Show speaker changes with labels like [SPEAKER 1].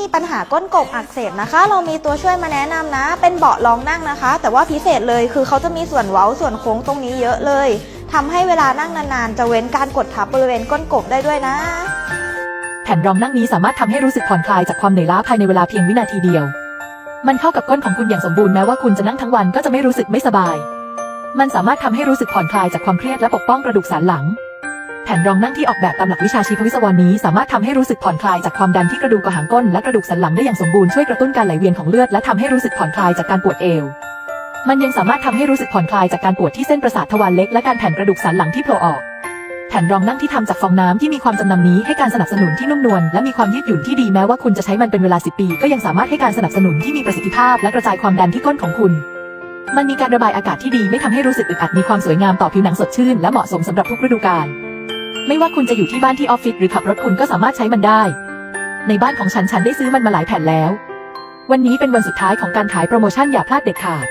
[SPEAKER 1] มีปัญหาก้นกบอักเสบนะคะ เรามีตัวช่วยมาแนะนำนะ เป็นเบาะรองนั่งนะคะ แต่ว่าพิเศษเลยคือเขาจะมีส่วนเว้าส่วนโค้งตรงนี้เยอะเลยทำให้เวลานั่งนานๆ จะเว้นการกดทับบริเวณก้นกบได้ด้วยนะ
[SPEAKER 2] แผ่นรองนั่งนี้สามารถทำให้รู้สึกผ่อนคลายจากความเหนื่อยล้าภายในเวลาเพียงวินาทีเดียว มันเข้ากับก้นของคุณอย่างสมบูรณ์แม้ว่าคุณจะนั่งทั้งวันก็จะไม่รู้สึกไม่สบาย มันสามารถทำให้รู้สึกผ่อนคลายจากความเครียดและปกป้องกระดูกสันหลัง ผ่นรองนั่งที่ออกแบบตามหลักวิชาชีพวิศวรนี้ สามารถทำให้รู้สึกผ่อนคลายจากความดันที่กระดูกกระหางก้นและกระดูกสันหลังได้อย่างสมบูรณ์ช่วยกระตุ้นการไหลเวียนของเลือดและทำให้รู้สึกผ่อนคลายจากการปวดเอว มันยังสามารถทำให้รู้สึกผ่อนคลายจากการปวดที่เส้นประสาททวารเล็กและการแผ่นกระดูกสันหลังที่โผล่ออกแผ่นรองนั่งที่ทำจากฟองน้ำที่มีความจำนำนี้ให้การสนับสนุนที่นุ่มนวลและมีความยืดหยุ่นที่ดีแม้ว่าคุณจะใช้มันเป็นเวลา 10 ปี ก็ยังสามารถให้การสนับสนุนที่มีประสิทธิภาพ และกระจายความดันที่ก้นของคุณ มันมีการระบายอากาศที่ดีไม่ทำให้รู้สึกอึดอัดมีความสวยงามต่อผิวหนังสดชื่นและเหมาะสมสำหรับทุกฤดูกาล ไม่ว่าคุณจะอยู่ที่บ้านที่ออฟฟิศหรือขับรถคุณก็สามารถใช้มันได้ ในบ้านของฉันฉันได้ซื้อมันมาหลายแผ่นแล้ว วันนี้เป็นวันสุดท้ายของการขายโปรโมชั่นอย่าพลาดเด็ดขาด